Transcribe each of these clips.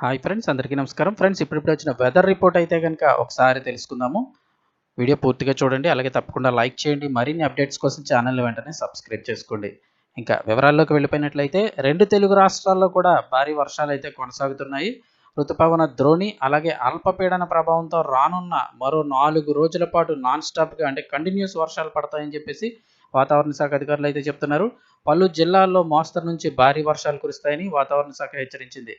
Hi friends అందరికీ నమస్కారం. Friends ఇప్పుడిప్పుడు వచ్చిన వెదర్ రిపోర్ట్ అయితే కనుక ఒకసారి తెలుసుకుందాము. వీడియో పూర్తిగా చూడండి అలాగే తప్పకుండా లైక్ చేయండి. మరిన్ని అప్డేట్స్ కోసం ఛానల్ వెంటనే సబ్స్క్రైబ్ చేసుకోండి. ఇంకా వివరాల్లోకి వెళ్ళిపోయినట్లయితే రెండు తెలుగు రాష్ట్రాల్లో కూడా భారీ వర్షాలు అయితే కొనసాగుతున్నాయి. ఋతుపవన ద్రోణి అలాగే అల్పపీడన ప్రభావంతో రానున్న మరో నాలుగు రోజుల పాటు నాన్ స్టాప్గా అంటే కంటిన్యూస్ వర్షాలు పడతాయని చెప్పేసి వాతావరణ శాఖ అధికారులు అయితే చెప్తున్నారు. పలు జిల్లాల్లో మోస్తరు నుంచి భారీ వర్షాలు కురుస్తాయని వాతావరణ శాఖ హెచ్చరించింది.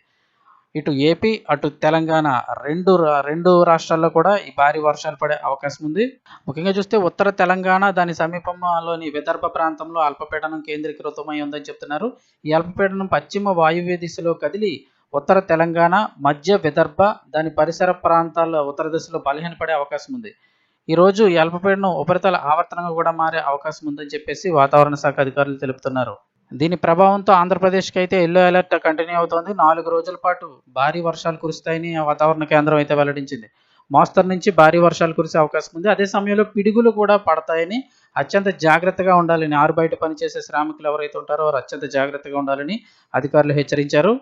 ఇటు ఏపీ అటు తెలంగాణ రెండు రెండు రాష్ట్రాల్లో కూడా ఈ భారీ వర్షాలు పడే అవకాశం ఉంది. ముఖ్యంగా చూస్తే ఉత్తర తెలంగాణ దాని సమీపంలోని విదర్భ ప్రాంతంలో అల్పపీడనం కేంద్రీకృతమై ఉందని చెప్తున్నారు. ఈ అల్పపీడనం పశ్చిమ వాయువ్య దిశలో కదిలి ఉత్తర తెలంగాణ మధ్య విదర్భ దాని పరిసర ప్రాంతాల్లో ఉత్తర దిశలో బలహీనపడే అవకాశం ఉంది. ఈరోజు ఈ అల్పపీడనం ఉపరితల ఆవర్తనంగా కూడా మారే అవకాశం ఉందని చెప్పేసి వాతావరణ శాఖ అధికారులు తెలుపుతున్నారు. దీని ప్రభావంతో ఆంధ్రప్రదేశ్కి అయితే ఎల్లో అలర్ట్ కంటిన్యూ అవుతోంది. నాలుగు రోజుల పాటు భారీ వర్షాలు కురుస్తాయని ఆ వాతావరణ కేంద్రం అయితే వెల్లడించింది. మోస్తరు నుంచి భారీ వర్షాలు కురిసే అవకాశం ఉంది. అదే సమయంలో పిడుగులు కూడా పడతాయని అత్యంత జాగ్రత్తగా ఉండాలని ఆరు బయట పనిచేసే శ్రామికులు ఎవరైతే ఉంటారో వారు అత్యంత జాగ్రత్తగా ఉండాలని అధికారులు హెచ్చరించారు.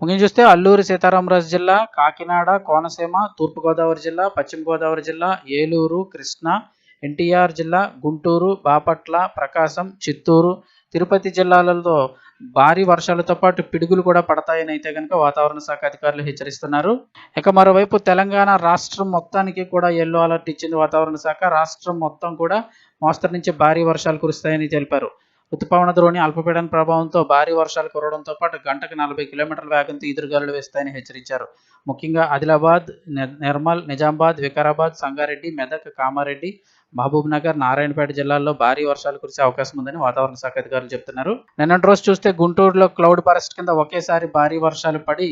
ముఖ్యం చూస్తే అల్లూరి సీతారామరాజు జిల్లా కాకినాడ కోనసీమ తూర్పుగోదావరి జిల్లా పశ్చిమ గోదావరి జిల్లా ఏలూరు కృష్ణా ఎన్టీఆర్ జిల్లా గుంటూరు బాపట్ల ప్రకాశం చిత్తూరు తిరుపతి జిల్లాలలో భారీ వర్షాలతో పాటు పిడుగులు కూడా పడతాయని అయితే కనుక వాతావరణ శాఖ అధికారులు హెచ్చరిస్తున్నారు. ఇక మరోవైపు తెలంగాణ రాష్ట్రం మొత్తానికి కూడా ఎల్లో అలర్ట్ ఇచ్చింది వాతావరణ శాఖ. రాష్ట్రం మొత్తం కూడా మోస్తరు నుంచి భారీ వర్షాలు కురుస్తాయని తెలిపారు. ఋతుపవన ద్రోణి అల్పపీడన ప్రభావంతో భారీ వర్షాలు కురవడంతో పాటు గంటకు నలభై కిలోమీటర్ల వేగంతో ఎదురుగాలు వేస్తాయని హెచ్చరించారు. ముఖ్యంగా ఆదిలాబాద్ ని- నిర్మల్ నిజామాబాద్ వికారాబాద్ సంగారెడ్డి మెదక్ కామారెడ్డి మహబూబ్నగర్ నారాయణపేట జిల్లాల్లో భారీ వర్షాలు కురిసే అవకాశం ఉందని వాతావరణ శాఖ అధికారులు చెప్తున్నారు. నిన్నటి రోజు చూస్తే గుంటూరులో క్లౌడ్ ఫారెస్ట్ కింద ఒకేసారి భారీ వర్షాలు పడి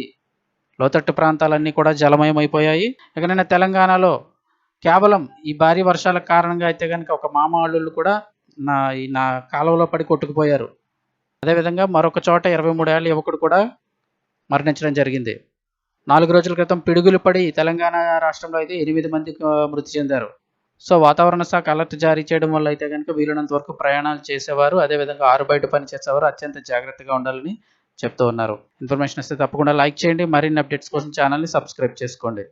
లోతట్టు ప్రాంతాలన్నీ కూడా జలమయం అయిపోయాయి ఇక నిన్న తెలంగాణలో కేవలం ఈ భారీ వర్షాల కారణంగా అయితే కనుక ఒక మామ అల్లుళ్ళు కూడా నా ఈ నా కాలువలో పడి కొట్టుకుపోయారు. అదేవిధంగా మరొక చోట ఇరవై మూడేళ్ళ యువకుడు కూడా మరణించడం జరిగింది. నాలుగు రోజుల క్రితం పిడుగులు పడి తెలంగాణ రాష్ట్రంలో అయితే ఎనిమిది మంది మృతి చెందారు. సో వాతావరణ శాఖ అలర్ట్ జారీ చేయడం వల్ల అయితే కనుక వీలైనంత వరకు ప్రయాణాలు చేసేవారు అదేవిధంగా ఆరు బయట పని చేసేవారు అత్యంత జాగ్రత్తగా ఉండాలని చెప్తూ ఉన్నారు. ఇన్ఫర్మేషన్ వస్తే తప్పకుండా లైక్ చేయండి. మరిన్ని అప్డేట్స్ కోసం ఛానల్ని సబ్స్క్రైబ్ చేసుకోండి.